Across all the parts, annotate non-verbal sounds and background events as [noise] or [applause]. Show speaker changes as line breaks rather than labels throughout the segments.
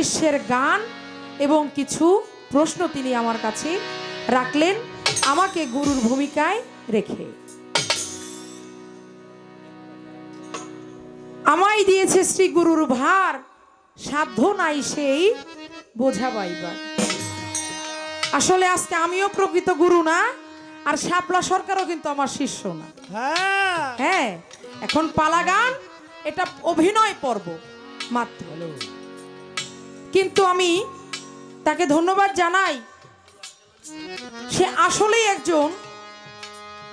শিষ্যের গান এবং কিছু প্রশ্ন তিনি আমার কাছে রাখলেন। আমাকে গুরুর ভূমিকায় রেখে। আমায় দিয়েছে শ্রী গুরুর ভার সাধ্য নাই সেই বোঝা পাইবার আসলে আজকে আমিও প্রকৃত গুরু না আর শাপলা সরকারও কিন্তু আমার শিষ্য না।
হ্যাঁ।
হ্যাঁ এখন পালা গান এটা অভিনয় পর্ব মাত্র। কিন্তু আমি তাকে ধন্যবাদ জানাই। সে আসলেই একজন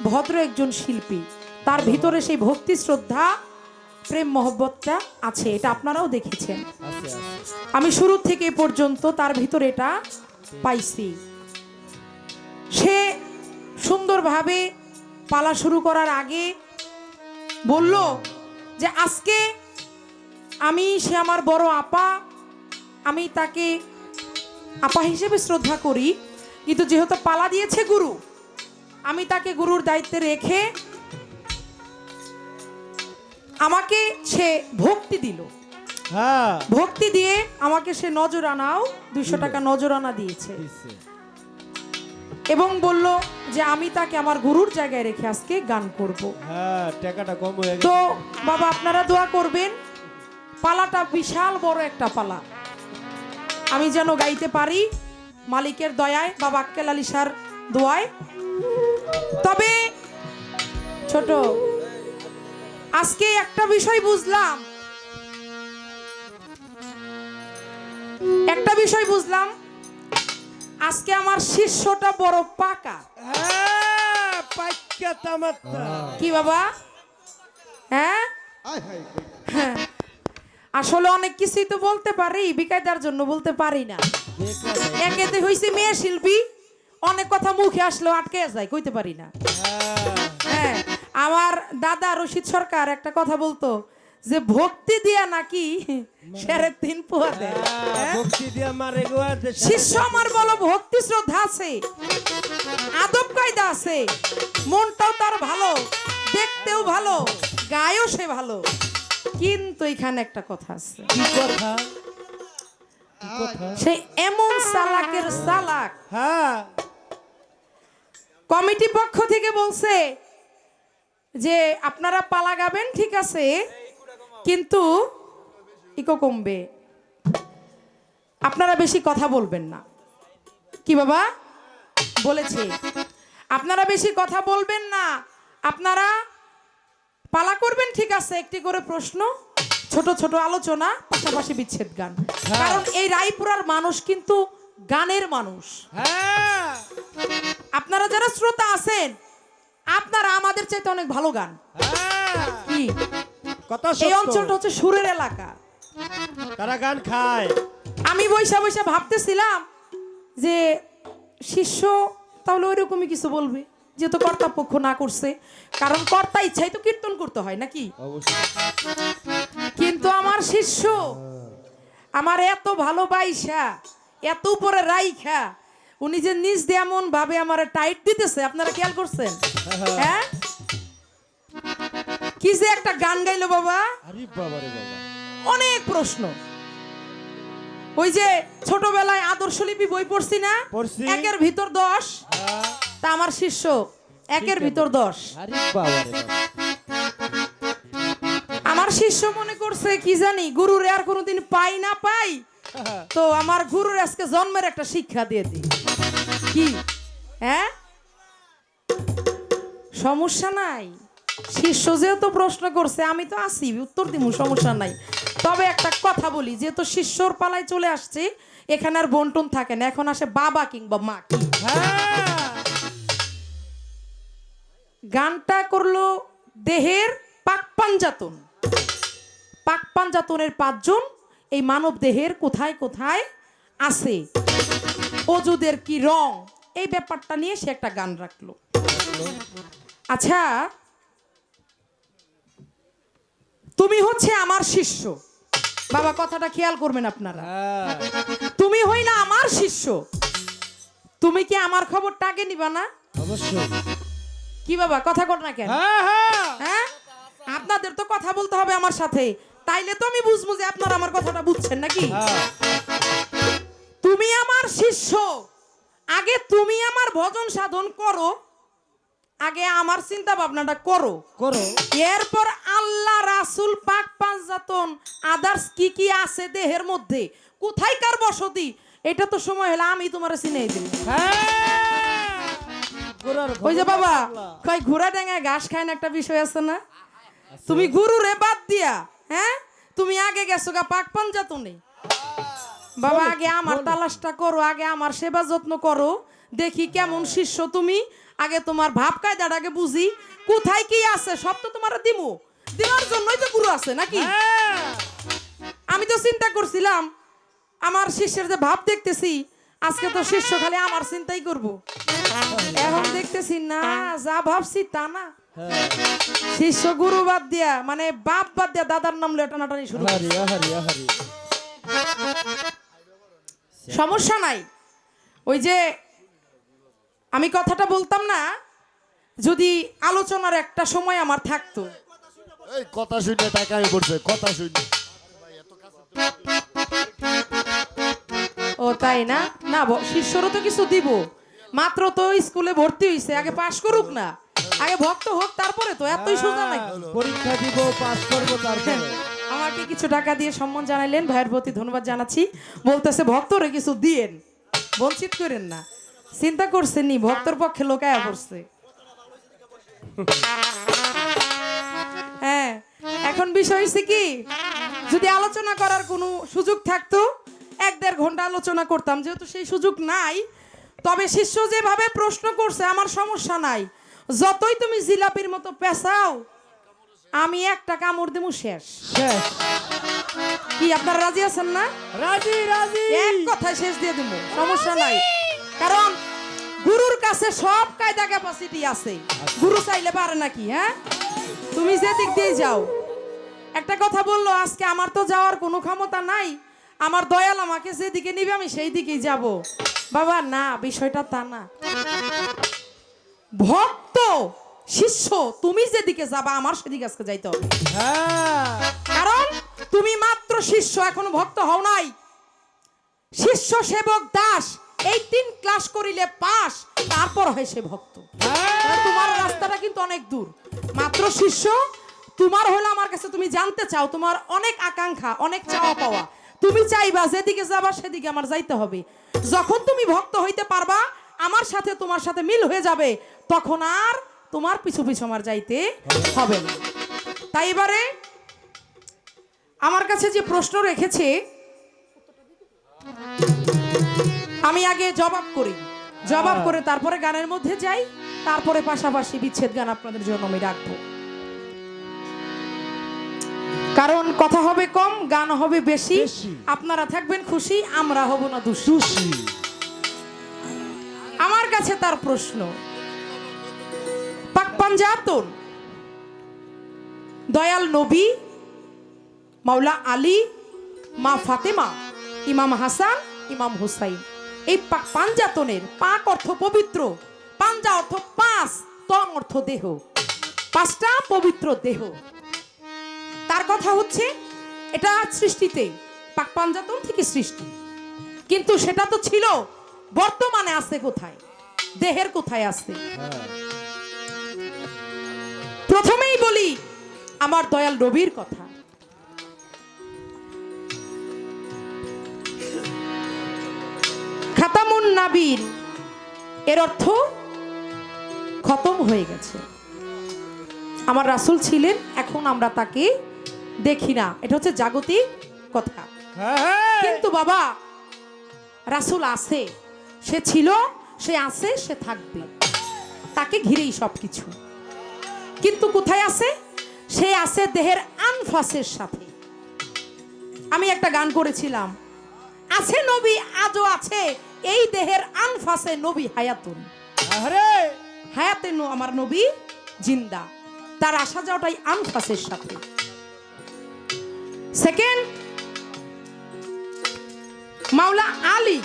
ভদ্র একজন শিল্পী। তার ভিতরে সেই ভক্তি, শ্রদ্ধা, প্রেম, মহব্বতটা আছে, এটা আপনারাও দেখেছেন। আমি শুরু থেকে পর্যন্ত তার ভিতরে এটা পাইছি। সে সুন্দরভাবে পালা শুরু করার আগে বলল যে, আজকে আমি, সে আমার বড় আপা আমি তাকে আপা হিসেবে শ্রদ্ধা করি কিন্তু যেহেতু পালা দিয়েছে গুরু আমি তাকে গুরুর দায়িত্বে রেখে আমাকে সে ভক্তি দিল।
হ্যাঁ।
ভক্তি দিয়ে আমাকে সে নজর আনাও দুইশো টাকা নজর আনা
দিয়েছে।
এবং বলল যে আমি তাকে আমার গুরুর জায়গায় রেখে আজকে গান করব।
হ্যাঁ টাকাটা কম হয়ে
তো বাবা আপনারা দোয়া করবেন পালাটা বিশাল বড় একটা পালা। আমি যেন গাইতে পারি মালিকের দয়ায় বাবা আক্কেল আলী সার দোয়ায়। তবে ছোট আজকে একটা বিষয় বুঝলাম। একটা বিষয় বুঝলাম আজকে আমার শিষ্যটা বড় পাকা।
হ্যাঁ
কি বাবা? হ্যাঁ? হ্যাঁ। আসলে অনেক কিছুই তো বলতে পারি বিকায়দার জন্য বলতে পারি না। একেতে হইছে মেয়ে শিল্পী অনেক কথা মুখে আসলেও আটকে যায় কইতে পারি না।
হ্যাঁ
আমার দাদা রশিদ সরকার একটা কথা বলতো যে ভক্তি দিয়া নাকি সেরে তিন পোয়া দেয়?
হ্যাঁ,
হ্যাঁ?
ভক্তি দিয়া মারে গোয়া
শিষ্য আমার বলো ভক্তি শ্রদ্ধা আছে আদব কায়দা আছে মনটাও তার ভালো দেখতেও ভালো গায়ও সে ভালো। কিন্তু এখানে একটা কথা আছে।
কি কথা?
সে এমন সালাকের সালাক।
হ্যাঁ।
কমিটি পক্ষ থেকে বলছে যে আপনারা পালা গাবেন ঠিক আছে কিন্তু ইকো কমবে। আপনারা বেশি কথা বলবেন না। কি বাবা? বলেছে। আপনারা বেশি কথা বলবেন না। আপনারা পালা করবেন ঠিক আছে একটি করে প্রশ্ন ছোট ছোট আলোচনা পাশাপাশি বিচ্ছেদ গান।
হ্যাঁ।
কারণ এই রায়পুরার মানুষ কিন্তু গানের মানুষ।
হ্যাঁ।
আপনারা যারা শ্রোতা আছেন আপনারা আমাদের চাইতে অনেক ভালো গান।
হ্যাঁ।
কি? এই অঞ্চলটা হচ্ছে সুরের এলাকা।
তারা গান খায়?
আমি বৈশা বৈশা ভাবতেছিলাম যে শিষ্য তাহলে ওইরকমই কিছু বলবে। যেহেতু কর্তাপক্ষ না করছে কারণ কর্তা ইচ্ছাই তো কীর্তন করতে হয় নাকি? কিন্তু আমার শিষ্য আমার এত ভালোবাসা এত উপরে রাইখা উনি যে নিজ দিয়ে এমন ভাবে আমার টাইট দিতেছে আপনারা খেয়াল করছেন? হ্যাঁ। কি যে একটা গান গাইলো বাবা? অনেক প্রশ্ন। ওই যে ছোটবেলায় আদর্শলিপি বই পড়ছি না। একের ভিতর দশ।
হ্যাঁ।
তা আমার শিষ্য একের ভিতর দশ। আমার শিষ্য মনে করছে কি জানি গুরুরে আর কোনোদিন পাই না পাই। তো আমার গুরুর আজকে জন্মের একটা শিক্ষা দিয়ে দিই। কি? হ্যাঁ? সমস্যা নাই। শিষ্য যেহেতু প্রশ্ন করছে আমি তো আছি উত্তর দিব সমস্যা নাই। তবে একটা কথা বলি যেহেতু শিষ্যর পালায় চলে আসছে এখানে আর বন্টন থাকে না এখন আসে বাবা কিংবা মা কি?
হ্যাঁ।
গানটা করল দেহের পাক পাঞ্জাতন পাক পাঞ্জাতনের পাঁচজন, এই মানব দেহের কোথায় কোথায় আছে? অজুদের কি রং? এই ব্যাপারটা নিয়ে সে একটা গান রাখল। আচ্ছা তুমি হচ্ছে আমার শিষ্য। বাবা, কথাটা খেয়াল করবেন আপনারা।
তুমি
তুমি না আমার শিষ্য। তুমি কি আমার খবরটা আগে নিবা না?
অবশ্যই।
কি বাবা কথা কর না কেন?
হ্যাঁ, হ্যাঁ।,
হ্যাঁ আপনাদের তো কথা বলতে হবে আমার সাথে। তাইলে তো আমি বুঝব যে আপনারা আমার কথাটা বুঝছেন নাকি?
হ্যাঁ। তুমি আমার শিষ্য।
আগে তুমি আমার ভজন সাধন করো। আগে আমার চিন্তা ভাবনাটা করো।
করো।
এরপর আল্লাহ রাসুল পাক পাঁচজাতন আদার্স কি কি আছে দেহের মধ্যে? কোথায় কার বসতি? এটা তো সময় হলে আমি তোমার চিনে দিই
হ্যাঁ।
ওই যে বাবা কয় ঘোড়া ডেঙ্গায় ঘাস খায় না একটা বিষয় আছে না? তুমি গুরুরে বাদ দিয়া হ্যাঁ? তুমি আগে গেছো গা পাক পাঞ্জাতনে। বাবা আগে আমার তালাশটা করো আগে আমার সেবা যত্ন করো দেখি কেমন শিষ্য তুমি। আগে তোমার ভাব কায়দাটাকে বুঝি। কোথায় কি আছে সব তো তোমার দিমু। দেওয়ার জন্যই তো গুরু আছে নাকি?
হ্যাঁ।
আমি তো চিন্তা করছিলাম আমার শিষ্যের যে ভাব দেখতেছি আজকে তো শিষ্য খালি আমার চিন্তাই করব। এখন দেখতেছি না যা ভাবছি তা না। শিষ্য গুরু বাদ দিয়া মানে বাপ বাদ দিয়া দাদার নাম লেটানাটানি শুরু সমস্যা নাই। ওই যে আমি কথাটা বলতাম না যদি আলোচনার একটা সময় আমার থাকতো।
এই কথা শুনে টাকায় পড়ছে কথা শুনে।
ও তাই না? না শিষ্যরও তো কিছু দিব। মাত্র তো স্কুলে ভর্তি হইছে আগে পাশ করুক না। আগে ভক্ত হোক তারপরে তো এতই সোজা নাকি?
পরীক্ষা দিব পাস করব তারপরে। [laughs]
আমাকে কিছু টাকা দিয়ে সম্মান জানাইলেন ভাইয়ের প্রতি ধন্যবাদ জানাচ্ছি। বলতেছে ভক্তরে কিছু দিয়েন বঞ্চিত করেন না। চিন্তা করছেন নি ভক্তর পক্ষে লোকায়া পড়ছে। [laughs] হ্যাঁ এখন বিষয় হয়েছে কি যদি আলোচনা করার কোনো সুযোগ থাকতো এক দেড় ঘণ্টা আলোচনা করতাম যেহেতু সেই সুযোগ নাই তবে শিষ্য যেভাবে প্রশ্ন করছে আমার সমস্যা নাই। যতই তুমি জিলাপির মতো পেঁচাও আমি একটা কামড় দেবো শেষ। কি আপনারা রাজি আছেন না?
রাজি রাজি।
এক কথায় শেষ দিয়ে দেবো সমস্যা নাই। কারণ গুরুর কাছে সব কায়দা ক্যাপাসিটি আছে। গুরু চাইলে পারে নাকি হ্যাঁ? তুমি যে দিক দিয়ে যাও। একটা কথা বলল আজকে আমার তো যাওয়ার কোনো ক্ষমতা নাই। আমার দয়াল আমাকে যেদিকে নিবে আমি সেই দিকেই যাব। বাবা না বিষয়টা তা না। ভক্ত শিষ্য তুমি যেদিকে যাবা আমার সেদিকে আজকে যাইতে হবে।
হ্যাঁ।
কারণ তুমি মাত্র শিষ্য এখনও ভক্ত হও নাই। শিষ্য সেবক দাস এই তিন ক্লাস করিলে পাস তারপর হয় সে ভক্ত। তোমার রাস্তাটা কিন্তু অনেক দূর। মাত্র শিষ্য তোমার হলো আমার কাছে তুমি জানতে চাও তোমার অনেক আকাঙ্ক্ষা অনেক চাওয়া পাওয়া। তুমি চাইবা, যেদিকে যাবা সেদিকে আমার যাইতে হবে। যখন তুমি ভক্ত হইতে পারবা, আমার সাথে তোমার সাথে মিল হয়ে যাবে, তখন আর তোমার পিছু পিছু আমার যাইতে হবে না। তাই এবারে আমার কাছে যে প্রশ্ন রেখেছে, আমি আগে জবাব করি। জবাব করে তারপরে গানের মধ্যে যাই, তারপরে পাশাপাশি বিচ্ছেদ গান আপনাদের জন্য আমি রাখব। কারণ কথা হবে কম গান হবে বেশি। আপনারা থাকবেন খুশি আমরা হব না দুষি। আমার কাছে তার প্রশ্ন। পাক পাঞ্জাতন দয়াল নবী মাওলা আলী মা ফাতেমা ইমাম হাসান ইমাম হুসাইন। এই পাক পাঞ্জাতনের পাক অর্থ পবিত্র পাঞ্জা অর্থ পাঁচ তন অর্থ দেহ। পাঁচটা পবিত্র দেহ। কথা হচ্ছে, এটা সৃষ্টিতে, পাক পাঞ্জাতন থেকে সৃষ্টি। কিন্তু সেটা তো ছিল, বর্তমানে আছে কোথায়? দেহের কোথায় আছে? প্রথমেই বলি, আমার দয়াল রবির কথা। খাতামুন নাবির এর অর্থ খতম হয়ে গেছে। আমার রাসুল ছিলেন, এখন আমরা তাকে দেখি না। এটা হচ্ছে জাগতিক কথা।
হ্যাঁ।
কিন্তু বাবা রাসূল আছে সে ছিল সে আছে সে থাকবে। তাকে ঘিরেই সব কিছু কিন্তু কোথায় আছে? সে আছে দেহের আনফাসের সাথে। আমি একটা গান করেছিলাম। আছে নবী আজও আছে। এই দেহের আনফাসে নবী হায়াতুন।
আরে
হায়াতে আমার নবী জিন্দা। তার আসা যাওয়াটাই আনফাসের সাথে। সেকেন্ড মাওলা আলী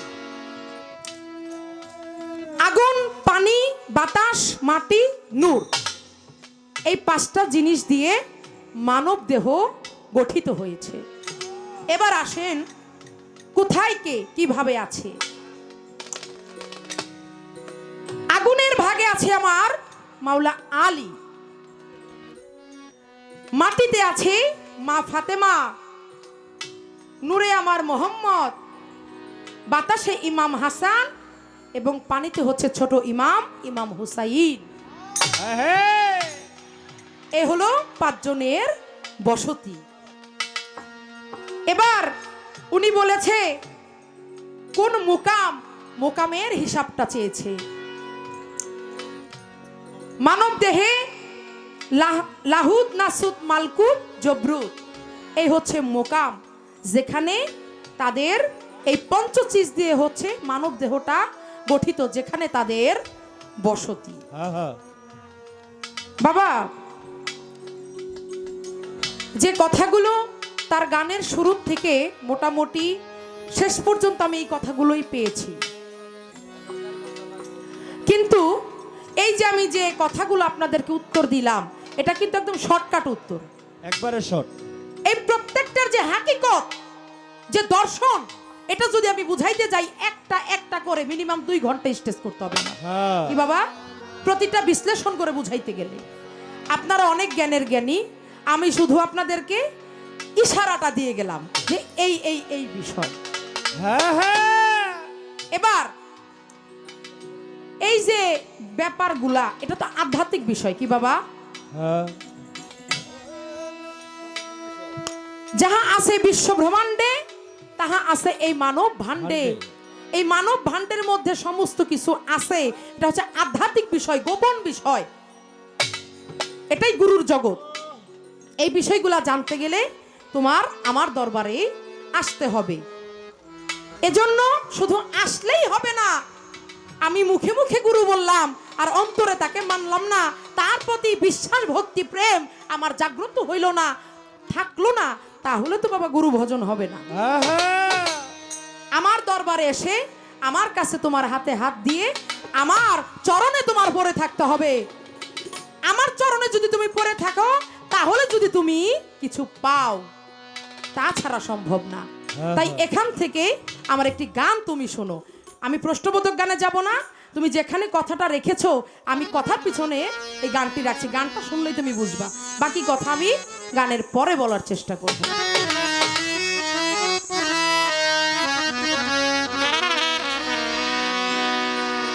আগুন পানি বাতাস মাটি নূর এই পাঁচটা জিনিস দিয়ে মানব দেহ গঠিত হয়েছে। এবার আসেন কোথায় কে, কীভাবে আছে? আগুনের ভাগে আছে আমার মাওলা আলী। মাটিতে আছে মা ফাতেমা। নূরে আমার মোহাম্মদ। বাতাসে ইমাম হাসান এবং পানিতে হচ্ছে ছোট ইমাম ইমাম হুসাইন।
হ্যাঁ
এ হলো পাঁচজনের বসতি। এবার উনি বলেছে কোন মুকাম মোকামের হিসাবটা চেয়েছে। মানব দেহে লাহ- লাহুদ নাসুদ মালকুদ জবরুদ। এই হচ্ছে মোকাম। যেখানে তাদের এই পঞ্চচিজ দিয়ে হচ্ছে মানব দেহটা গঠিত যেখানে তাদের বসতি। বাবা যে কথাগুলো তার গানের শুরু থেকে মোটামুটি শেষ পর্যন্ত আমি এই কথাগুলোই পেয়েছি। কিন্তু এই যে আমি যে কথাগুলো আপনাদেরকে উত্তর দিলাম এটা কিন্তু একদম শর্টকাট উত্তর।
একবারে শর্ট
এই প্রত্যেকটার যে হাকিকত যে দর্শন এটা যদি আমি বুঝাইতে যাই একটা একটা করে মিনিমাম দুই ঘণ্টা স্টেজ করতে হবে না
হ্যাঁ।
কি বাবা? প্রতিটা বিশ্লেষণ করে বুঝাইতে গেলে। আপনারা অনেক জ্ঞানের জ্ঞানী আমি শুধু আপনাদেরকে ইশারাটা দিয়ে গেলাম যে এই এই এই বিষয়।
হ্যাঁ হ্যাঁ।
এবার এই যে ব্যাপারগুলা এটা তো আধ্যাত্মিক বিষয় কি বাবা? যাহা আছে বিশ্ব ব্রহ্মাণ্ডে তাহা আছে এই মানব ভাণ্ডে। এই মানব ভাণ্ডের মধ্যে সমস্ত কিছু আছে। এটা হচ্ছে আধ্যাত্মিক বিষয় গোপন বিষয়। এটাই গুরুর জগৎ। এই বিষয়গুলা জানতে গেলে তোমার আমার দরবারে আসতে হবে। এজন্য শুধু আসলেই হবে না আমি মুখে মুখে গুরু বললাম আর অন্তরে তাকে মানলাম না। তার প্রতি বিশ্বাস ভক্তি প্রেম আমার জাগ্রত হইল না থাকল না। তাহলে তো বাবা গুরু ভজন হবে না। আমার দরবারে এসে আমার কাছে তোমার হাতে হাত দিয়ে আমার চরণে তোমার পরে থাকতে হবে। আমার চরণে যদি তুমি পরে থাকো তাহলে যদি তুমি কিছু পাও তাছাড়া সম্ভব না। তাই। এখান থেকে আমার একটি গান তুমি শোনো। আমি প্রশ্নবোধক গানে যাব না। তুমি যেখানে কথাটা রেখেছো আমি কথার পিছনে এই গানটি রাখছি। গানটা শুনলেই তুমি বুঝবা। বাকি কথা আমি গানের পরে বলার চেষ্টা করব।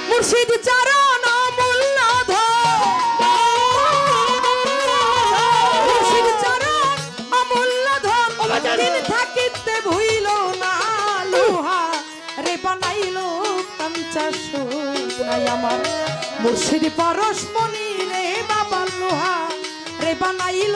মুর্শিদ চরণ মুর্শিদ লোহা। রে বাবা লোহা। রে বানাইল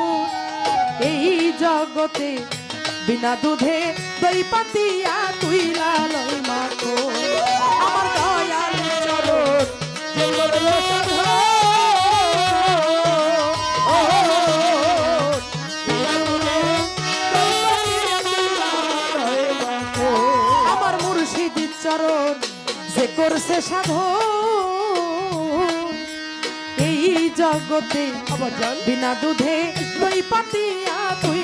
এই জগতে বিনা দুধে দই পাতিয়া তুই লালই মাখো। আমার দয়াল চরণ। আমার মুর্শিদ চরণ যে করছে সাধু এই জগতে বিনা দুধে দই পাতিয়া তুই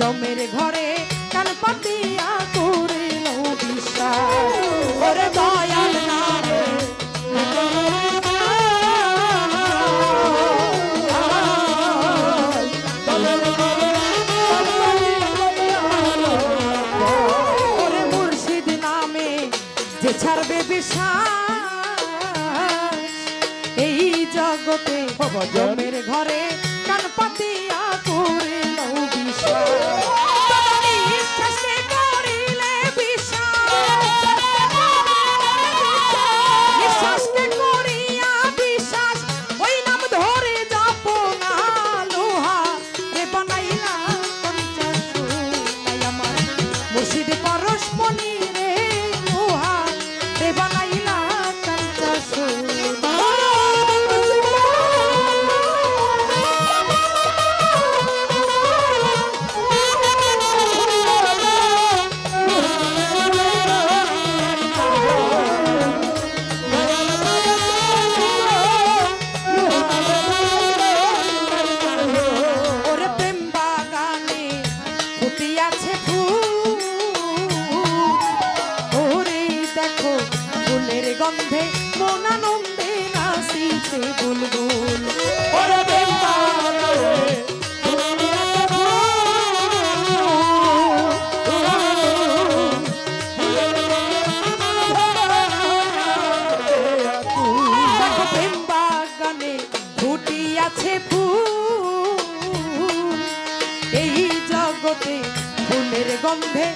দমের ঘরে কান পাতিয়া নাচিছে বুলবুল। ওরে ফুটিয়াছে ফুল। এই জগতে ফুলের গন্ধে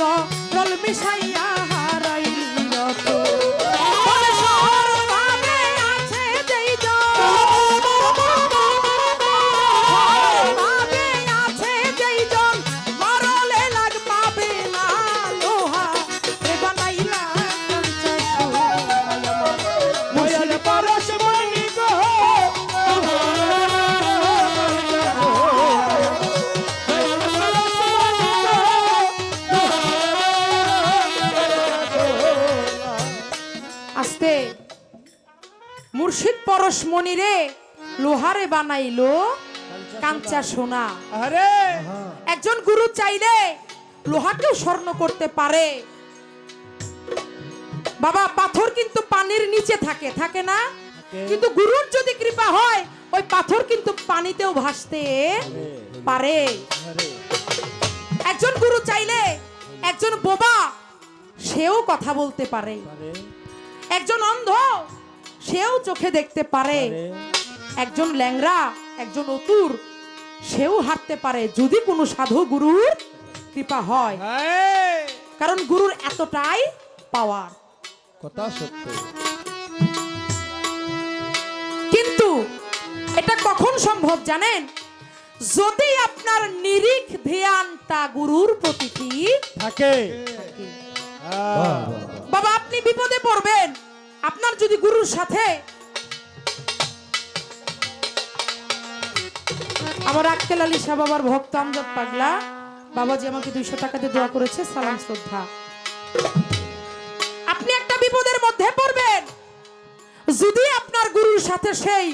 রল মিশাইয়া লোহারে বানাইলো কাঞ্চা সোনা।
আরে
একজন গুরু চাইলে লোহাকেও স্বর্ণ করতে পারে। বাবা পাথর কিন্তু পানির নিচে থাকে থাকে না? কিন্তু গুরুর যদি কৃপা হয় ওই পাথর কিন্তু পানিতেও ভাসতে পারে। একজন গুরু চাইলে একজন বোবা সেও কথা বলতে পারে। একজন অন্ধ সেও চোখে দেখতে পারে। একজন ল্যাংরা একজন অতুর সেও হাঁটতে পারে যদি কোনো সাধু গুরুর কৃপা হয়। কারণ গুরুর এতটাই পাওয়ার।
কথা সত্য।
কিন্তু এটা কখন সম্ভব জানেন? যদি আপনার নিরিখ ধ্যানটা গুরুর প্রতি
থাকে। হ্যাঁ।
বাবা আপনি বিপদে পড়বেন। আপনার যদি গুরুর সাথে আমার আক্কেল আলী শাহ বাবার ভক্ত আমজাদ পাগলা। বাবাজি আমাকে দুইশো টাকাতে দোয়া করেছে সালাম শ্রদ্ধা। আপনি একটা বিপদের মধ্যে পড়বেন। যদি আপনার গুরুর সাথে সেই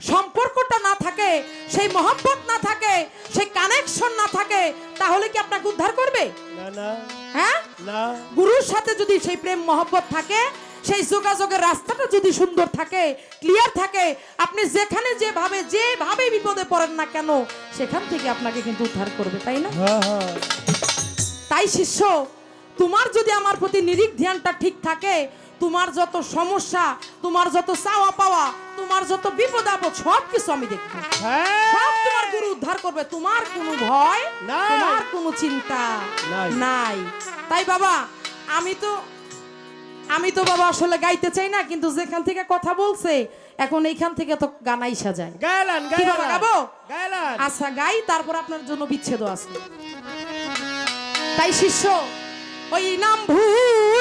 সম্পর্কটা না থাকে সেই মহব্বত না থাকে সেই কানেকশন না থাকে তাহলে কি আপনাকে উদ্ধার করবে?
না না।
হ্যাঁ?
না।
গুরুর সাথে যদি সেই প্রেম মহব্বত থাকে সেই যোগাযোগের রাস্তাটা যদি সুন্দর থাকে ক্লিয়ার থাকে আপনি যেখানে যেভাবে যেভাবে বিপদে পড়েন না কেন সেখান থেকে আপনাকে কিন্তু উদ্ধার করবে তাই না?
হ্যাঁ হ্যাঁ।
তাই শিষ্য তোমার যদি আমার প্রতি নিরিখ ধ্যানটা ঠিক থাকে তোমার যত সমস্যা তোমার যত চাওয়া পাওয়া তোমার যত বিপদ আপদ সব কিছু আমি দেখব।
হ্যাঁ।
সব তোমার গুরু উদ্ধার করবে তোমার কোনো ভয় তোমার কোনো চিন্তা
নাই।
নাই। তাই বাবা আমি তো আমি তো বাবা আসলে গাইতে চাই না কিন্তু যেখান থেকে কথা বলছে এখন এইখান থেকে তো গানাই সাজায়
গায়লান গায়লান
গাবো?
গায়লান
আচ্ছা গাই তারপর আপনার জন্য বিচ্ছেদ আছে। তাই শিষ্য ওই নাম ভুল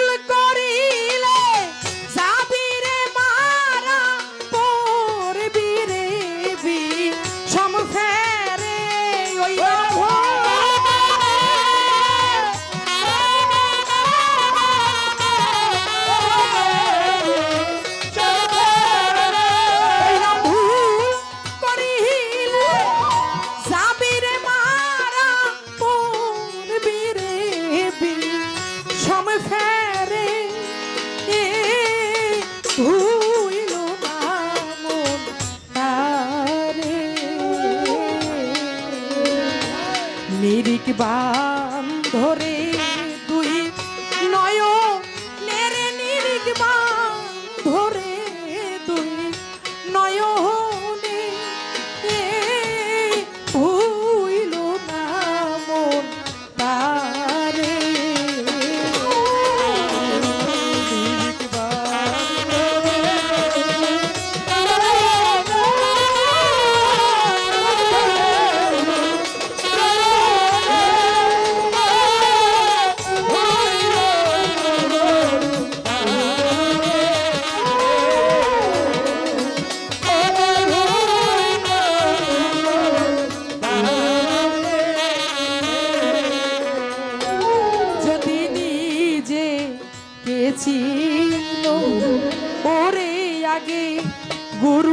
আগে গুরু